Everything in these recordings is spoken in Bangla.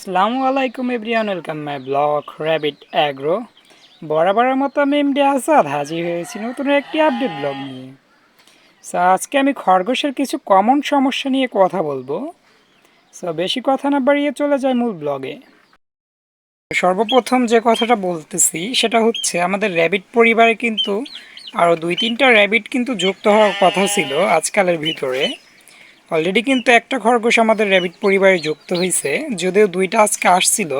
আসসালামু আলাইকুম everyone welcome my vlog rabbit agro বরাবরের মতো আমি এমডি আজাদ, হাজির হয়েছি নতুন একটি আপডেট ব্লগ নিয়ে। সো আজকে আমি খরগোশের কিছু কমন সমস্যা নিয়ে কথা বলব। সো বেশি কথা না বাড়িয়ে চলে যায় মূল ব্লগে সর্বপ্রথম যে কথাটা বলতেছি, সেটা হচ্ছে আমাদের র্যাবিট পরিবারে কিন্তু আরও দুই তিনটা র্যাবিট কিন্তু যুক্ত হওয়ার কথা ছিল আজকালের ভিতরে। অলরেডি কিন্তু একটা খরগোশ আমাদের র্যাবিট পরিবারে যুক্ত হয়েছে যদিও দুইটা আজকে আসছিল।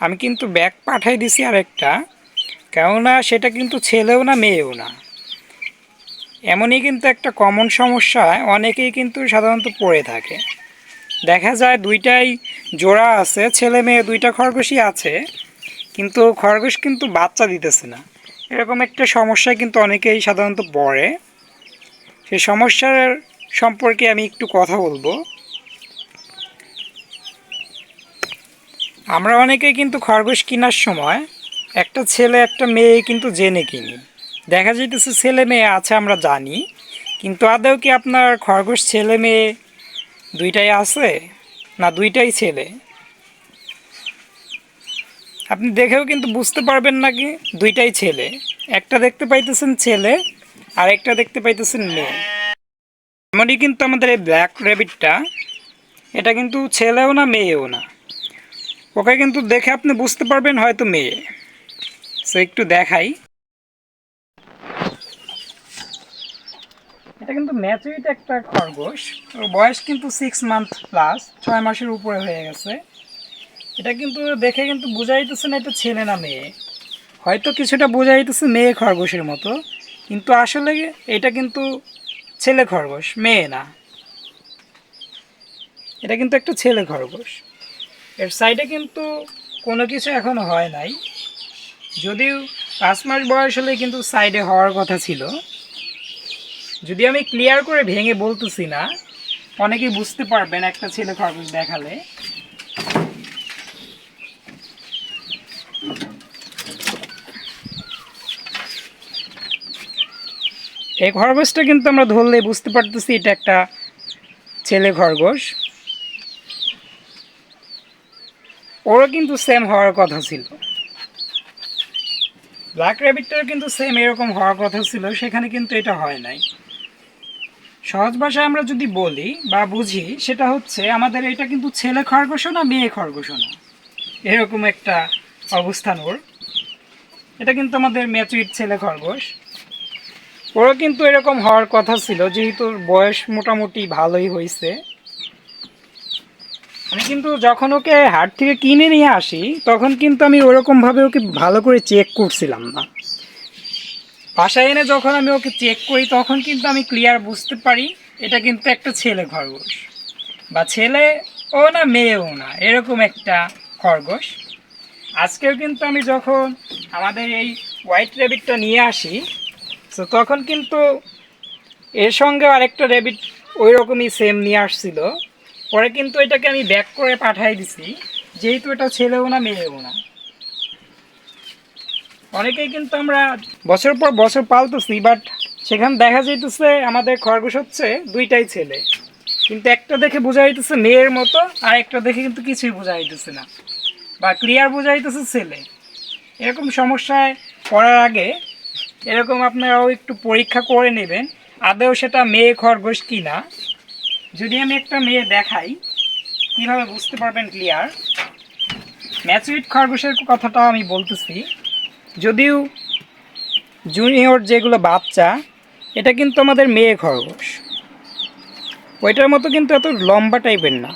আমি কিন্তু ব্যাগ পাঠাই দিছি আর একটা কেননা সেটা কিন্তু ছেলেও না, মেয়েও না। এমনই কিন্তু একটা কমন সমস্যা, অনেকেই কিন্তু সাধারণত পড়ে থাকে। দেখা যায় দুইটাই জোড়া আছে, ছেলে মেয়ে দুইটা খরগোশই আছে, কিন্তু খরগোশ কিন্তু বাচ্চা দিতেছে না। এরকম একটা সমস্যায় কিন্তু অনেকেই সাধারণত পড়ে। সেই সমস্যার সম্পর্কে আমি একটু কথা বলব। আমরা অনেকেই কিন্তু খরগোশ কেনার সময় একটা ছেলে, একটা মেয়ে কিন্তু জেনে কিনি। দেখা যাইতেছে ছেলে মেয়ে আছে, আমরা জানি। কিন্তু আদৌ কি আপনার খরগোশ ছেলে মেয়ে দুইটাই আছে, না দুইটাই ছেলে? আপনি দেখেও কিন্তু বুঝতে পারবেন না কি দুইটাই ছেলে। একটা দেখতে পাইতেছেন ছেলে আর একটা দেখতে পাইতেছেন মেয়ে। এমনই কিন্তু আমাদের এই ব্ল্যাক র্যাবিটটা এটা কিন্তু ছেলেও না, মেয়েও না। ওকে কিন্তু দেখে আপনি বুঝতে পারবেন হয়তো মেয়ে। সে একটু দেখাই। এটা কিন্তু ম্যাচুইট একটা খরগোশ। ওর বয়স কিন্তু সিক্স মান্থ প্লাস ছয় মাসের উপরে হয়ে গেছে। এটা কিন্তু দেখে কিন্তু বোঝাইতেছে না, এটা ছেলে না মেয়ে। হয়তো কিছুটা বোঝাইতেছে মেয়ে খরগোশের মতো। কিন্তু আসলে এটা কিন্তু ছেলে খরগোশ, মেয়ে না। এটা কিন্তু একটা ছেলে খরগোশ। এর সাইডে কিন্তু কোনো কিছু এখনও হয় নাই। যদিও পাঁচ মাস বয়স হলে কিন্তু সাইডে হওয়ার কথা ছিল। যদি আমি ক্লিয়ার করে ভেঙে বলতেছি না, অনেকেই বুঝতে পারবেন একটা ছেলে খরগোশ দেখালে। এই খরগোশটা কিন্তু আমরা ধরলে বুঝতে পারতেছি এটা একটা ছেলে খরগোশ। ওরও কিন্তু সেম হওয়ার কথা ছিল। ব্ল্যাক র্যাবিটটার কিন্তু সেম এরকম হওয়ার কথা ছিল, সেখানে কিন্তু এটা হয় নাই। সহজ ভাষায় আমরা যদি বলি বা বুঝি, সেটা হচ্ছে আমাদের এটা কিন্তু ছেলে খরগোশও না, মেয়ে খরগোশও না। এরকম একটা অবস্থান ওর। এটা কিন্তু আমাদের ম্যাচুইট ছেলে খরগোশ। ওরও কিন্তু এরকম হওয়ার কথা ছিল, যেহেতু বয়স মোটামুটি ভালোই হয়েছে আমি কিন্তু যখন ওকে হাট থেকে কিনে নিয়ে আসি, তখন কিন্তু আমি ওরকমভাবে ওকে ভালো করে চেক করছিলাম না। বাসায় এনে যখন আমি ওকে চেক করি, তখন কিন্তু আমি ক্লিয়ার বুঝতে পারি, এটা কিন্তু একটা ছেলে খরগোশ। বা ছেলে ও না মেয়েও না, এরকম একটা খরগোশ। আজকেও কিন্তু আমি যখন আমাদের এই হোয়াইট র্যাবিটটা নিয়ে আসি তো তখন কিন্তু এর সঙ্গে আরেকটা র্যাবিট ওই রকমই সেম নিয়ে আসছিল। পরে কিন্তু এটাকে আমি ব্যাক করে পাঠাই দিছি। যেহেতু এটা ছেলেও না, মেয়েও না। অনেকেই কিন্তু আমরা বছর পর বছর পালতেছি বাট সেখানে দেখা যাইতেছে আমাদের খরগোশ হচ্ছে দুইটাই ছেলে। কিন্তু একটা দেখে বোঝা যাইতেছে মেয়ের মতো, আর একটা দেখে কিন্তু কিছুই বোঝা যাইতেছে না। বা ক্লিয়ার বোঝা যাইতেছে ছেলে। এরকম সমস্যায় পড়ার আগে এরকম আপনারাও একটু পরীক্ষা করে নেবেন। আদৌ সেটা মেয়ে খরগোশ কি না যদি আমি একটা মেয়ে দেখাই, কীভাবে বুঝতে পারবেন ক্লিয়ার? ম্যাচুইট খরগোশের কথাটা আমি বলতেছি। যদিও জুনিয়র যেগুলো বাচ্চা, এটা কিন্তু আমাদের মেয়ে খরগোশ। ওইটার মতো কিন্তু এত লম্বা টাইপের না।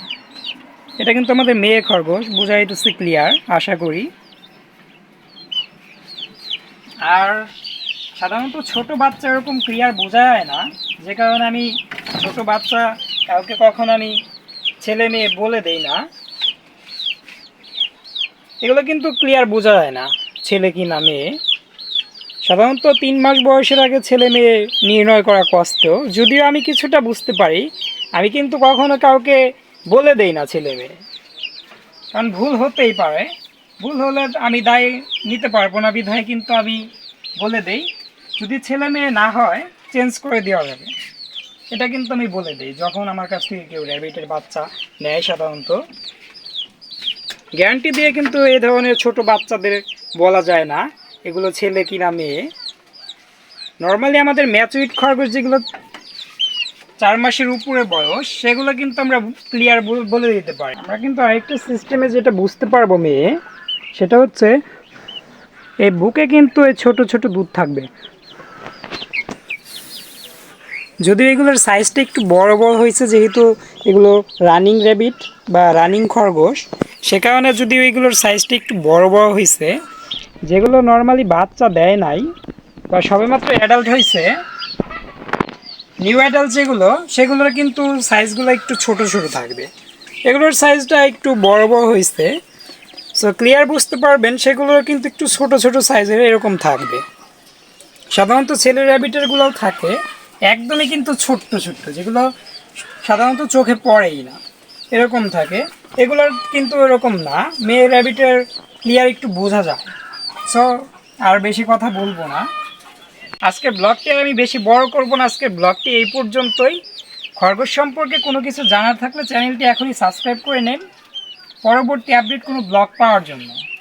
এটা কিন্তু আমাদের মেয়ে খরগোশ বোঝা যাইতেছে ক্লিয়ার, আশা করি। আর সাধারণত ছোট বাচ্চা এরকম ক্লিয়ার বোঝা যায় না। যে কারণে আমি ছোট বাচ্চা কাউকে কখন আমি ছেলে মেয়ে বলে দেই না। এগুলো কিন্তু ক্লিয়ার বোঝা যায় না, ছেলে কি না মেয়ে। সাধারণত তিন মাস বয়সের আগে ছেলে মেয়ে নির্ণয় করা কষ্ট যদিও আমি কিছুটা বুঝতে পারি, আমি কিন্তু কখনো কাউকে বলে দেই না ছেলে মেয়ে। কারণ ভুল হতেই পারে। ভুল হলে আমি দায় নিতে পারব না, বিধায় কিন্তু আমি বলে দেই। যদি ছেলে মেয়ে না হয় চেঞ্জ করে দেওয়া যাবে। এটা কিন্তু আমি বলে দিই, যখন আমার কাছ থেকে কেউ র্যাবিটের বাচ্চা নেয় সাধারণত গ্যারান্টি দিয়ে কিন্তু এই ধরনের ছোট বাচ্চাদের বলা যায় না, এগুলো ছেলে কিনা মেয়ে। নর্মালি আমাদের ম্যাচুইট খরগোশ যেগুলো চার মাসের উপরে বয়স, সেগুলো কিন্তু আমরা ক্লিয়ার বলে দিতে পারি। আমরা কিন্তু আরেকটা সিস্টেমে যেটা বুঝতে পারব মেয়ে, সেটা হচ্ছে, এই বুকে কিন্তু এই ছোট ছোট দুধ থাকবে। যদিও এগুলোর সাইজটা একটু বড় বড় হয়েছে, যেহেতু এগুলো রানিং র্যাবিট বা রানিং খরগোশ, সে কারণে যদি এগুলোর সাইজটা একটু বড় বড় হয়েছে, যেগুলো নর্মালি বাচ্চা দেয় নাই, বা সবেমাত্র অ্যাডাল্ট হয়েছে নিউ অ্যাডাল্ট যেগুলো, সেগুলোর কিন্তু সাইজগুলো একটু ছোট ছোট থাকবে। এগুলোর সাইজটা একটু বড় বড় হয়েছে সো ক্লিয়ার বুঝতে পারবেন সেগুলোর কিন্তু একটু ছোট ছোট সাইজের এরকম থাকবে। সাধারণত ছেলে র্যাবিটেরগুলোও থাকে একদমই কিন্তু ছোট্ট ছোট্ট, যেগুলো সাধারণত চোখে পড়েই না। এরকম থাকে। এগুলোর কিন্তু এরকম না। মেয়ে র্যাবিটের ক্লিয়ার একটু বোঝা যায়। সো আর বেশি কথা বলব না। আজকে ব্লগটি আমি বেশি বড় করব না। আজকে ব্লগটি এই পর্যন্তই। খরগোশ সম্পর্কে কোনো কিছু জানার থাকলে চ্যানেলটি এখনই সাবস্ক্রাইব করে নিন। পরবর্তী আপডেট কোনো ব্লগ পাওয়ার জন্য।